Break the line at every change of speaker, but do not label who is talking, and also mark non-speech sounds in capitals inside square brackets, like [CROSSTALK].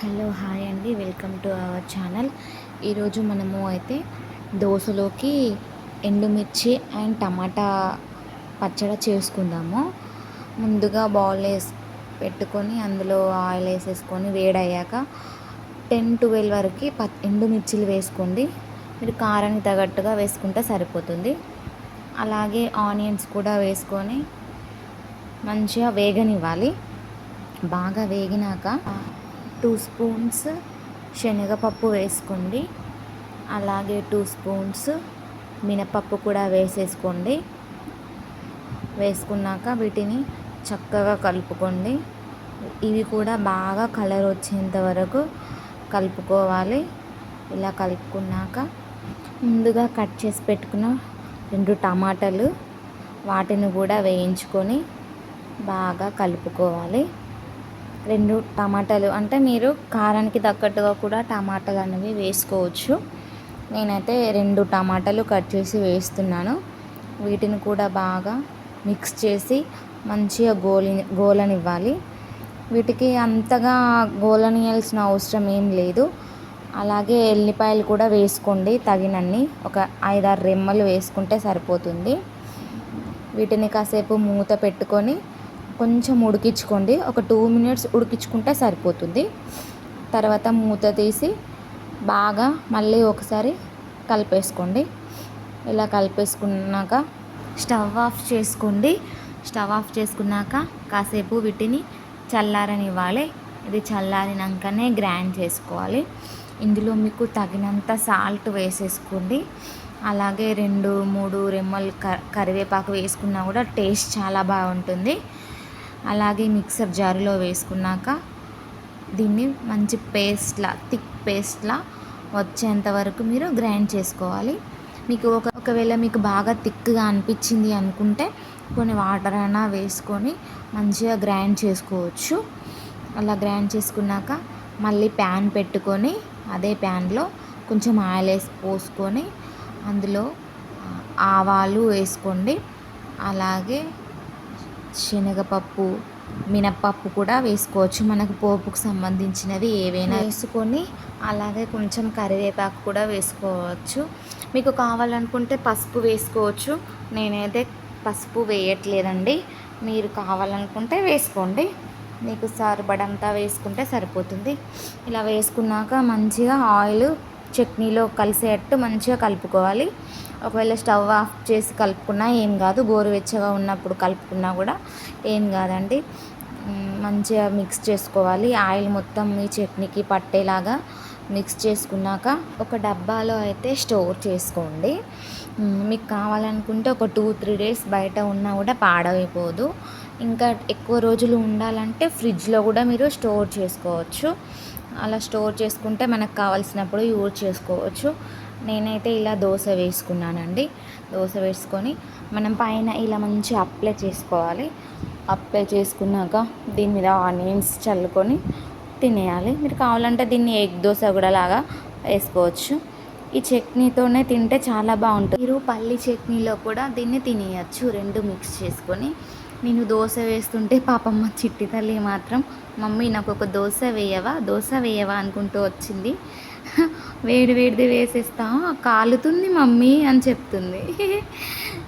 Hello hi అండి. Welcome to our channel. ఈరోజు మనము అయితే దోశలోకి ఎండుమిర్చి అండ్ టమాటా పచ్చడి చేసుకుందాము. ముందుగా బౌల్ వేసి పెట్టుకొని అందులో ఆయిల్ వేసేసుకొని వేడయ్యాక టెన్ ట్వెల్వ్ వరకు ప ఎండుమిర్చిలు వేసుకోండి. మీరు కారానికి తగ్గట్టుగా వేసుకుంటే సరిపోతుంది. అలాగే ఆనియన్స్ కూడా వేసుకొని మంచిగా వేగనివ్వాలి. బాగా వేగినాక టూ స్పూన్స్ శనగపప్పు వేసుకోండి. అలాగే టూ స్పూన్స్ మినపప్పు కూడా వేసేసుకోండి. వేసుకున్నాక వీటిని చక్కగా కలుపుకోండి. ఇవి కూడా బాగా కలర్ వచ్చేంత వరకు కలుపుకోవాలి. ఇలా కలుపుకున్నాక ముందుగా కట్ చేసి పెట్టుకున్న రెండు టమాటాలు వాటిని కూడా వేయించుకొని బాగా కలుపుకోవాలి. రెండు టమాటాలు. అంటే మీరు కారానికి తగ్గట్టుగా కూడా టమాటాలు అనేవి వేసుకోవచ్చు. నేనైతే రెండు టమాటాలు కట్ చేసి వేస్తున్నాను. వీటిని కూడా బాగా మిక్స్ చేసి మంచిగా గోలి గోలనివ్వాలి. వీటికి అంతగా గోలనియాల్సిన అవసరం ఏం లేదు. అలాగే ఎల్లిపాయలు కూడా వేసుకోండి తగినన్ని. ఒక ఐదారు రెమ్మలు వేసుకుంటే సరిపోతుంది. వీటిని కాసేపు మూత పెట్టుకొని కొంచెం ఉడికించుకోండి. ఒక టూ మినిట్స్ ఉడికించుకుంటే సరిపోతుంది. తర్వాత మూత తీసి బాగా మళ్ళీ ఒకసారి కలిపేసుకోండి. ఇలా కలిపేసుకున్నాక స్టవ్ ఆఫ్ చేసుకోండి. స్టవ్ ఆఫ్ చేసుకున్నాక కాసేపు వీటిని చల్లారనివ్వాలి. ఇది చల్లారినాకనే గ్రైండ్ చేసుకోవాలి. ఇందులో మీకు తగినంత సాల్ట్ వేసేసుకోండి. అలాగే రెండు మూడు రెమ్మలు కరివేపాకు వేసుకున్నా కూడా టేస్ట్ చాలా బాగుంటుంది. అలాగే మిక్సర్ జారులో వేసుకున్నాక దీన్ని మంచి పేస్ట్లా థిక్ పేస్ట్లా వచ్చేంత వరకు మీరు గ్రైండ్ చేసుకోవాలి. మీకు ఒక ఒకవేళ మీకు బాగా థిక్గా అనిపించింది అనుకుంటే కొన్ని వాటర్ అయినా వేసుకొని మంచిగా గ్రైండ్ చేసుకోవచ్చు. అలా గ్రైండ్ చేసుకున్నాక మళ్ళీ ప్యాన్ పెట్టుకొని అదే ప్యాన్లో కొంచెం ఆయిల్ వేసి పోసుకొని అందులో ఆవాలు వేసుకోండి. అలాగే శనగపప్పు మినప్పప్పు కూడా వేసుకోవచ్చు. మనకు పోపుకు సంబంధించినవి ఏవైనా వేసుకొని అలాగే కొంచెం కరివేపాకు కూడా వేసుకోవచ్చు. మీకు కావాలనుకుంటే పసుపు వేసుకోవచ్చు. నేనైతే పసుపు వేయట్లేదండి. మీరు కావాలనుకుంటే వేసుకోండి. మీకు సరిపడంతా వేసుకుంటే సరిపోతుంది. ఇలా వేసుకున్నాక మంచిగా ఆయిల్ చట్నీలో కలిసేటట్టు మంచిగా కలుపుకోవాలి. ఒకవేళ స్టవ్ ఆఫ్ చేసి కలుపుకున్నా ఏం కాదు. గోరువెచ్చగా ఉన్నప్పుడు కలుపుకున్నా కూడా ఏం కాదండి. మంచిగా మిక్స్ చేసుకోవాలి. ఆయిల్ మొత్తం ఈ చట్నీకి పట్టేలాగా మిక్స్ చేసుకున్నాక ఒక డబ్బాలో అయితే స్టోర్ చేసుకోండి. మీకు కావాలనుకుంటే ఒక టూ త్రీ డేస్ బయట ఉన్నా కూడా పాడైపోదు. ఇంకా ఎక్కువ రోజులు ఉండాలంటే ఫ్రిడ్జ్లో కూడా మీరు స్టోర్ చేసుకోవచ్చు. అలా స్టోర్ చేసుకుంటే మనకు కావాల్సినప్పుడు యూజ్ చేసుకోవచ్చు. నేనైతే ఇలా దోశ వేసుకున్నానండి. దోశ వేసుకొని మనం పైన ఇలా మంచి అప్లై చేసుకోవాలి. అప్లై చేసుకున్నాక దీని మీద ఆనియన్స్ చల్లుకొని తినేయాలి. మీరు కావాలంటే దీన్ని ఎగ్ దోశ కూడా లాగా వేసుకోవచ్చు. ఈ చట్నీతోనే తింటే చాలా బాగుంటుంది. మీరు పల్లి చట్నీలో కూడా దీన్ని తినేయచ్చు. రెండు మిక్స్ చేసుకొని నేను దోశ వేస్తుంటే పాపమ్మ చిట్టి తల్లి మాత్రం మమ్మీ నాకు ఒక దోశ వేయవా? దోశ వేయవా? అనుకుంటూ వచ్చింది. [LAUGHS] వేడి వేడిది వేసేస్తా కాలుతుంది మమ్మీ అని చెప్తుంది. [LAUGHS]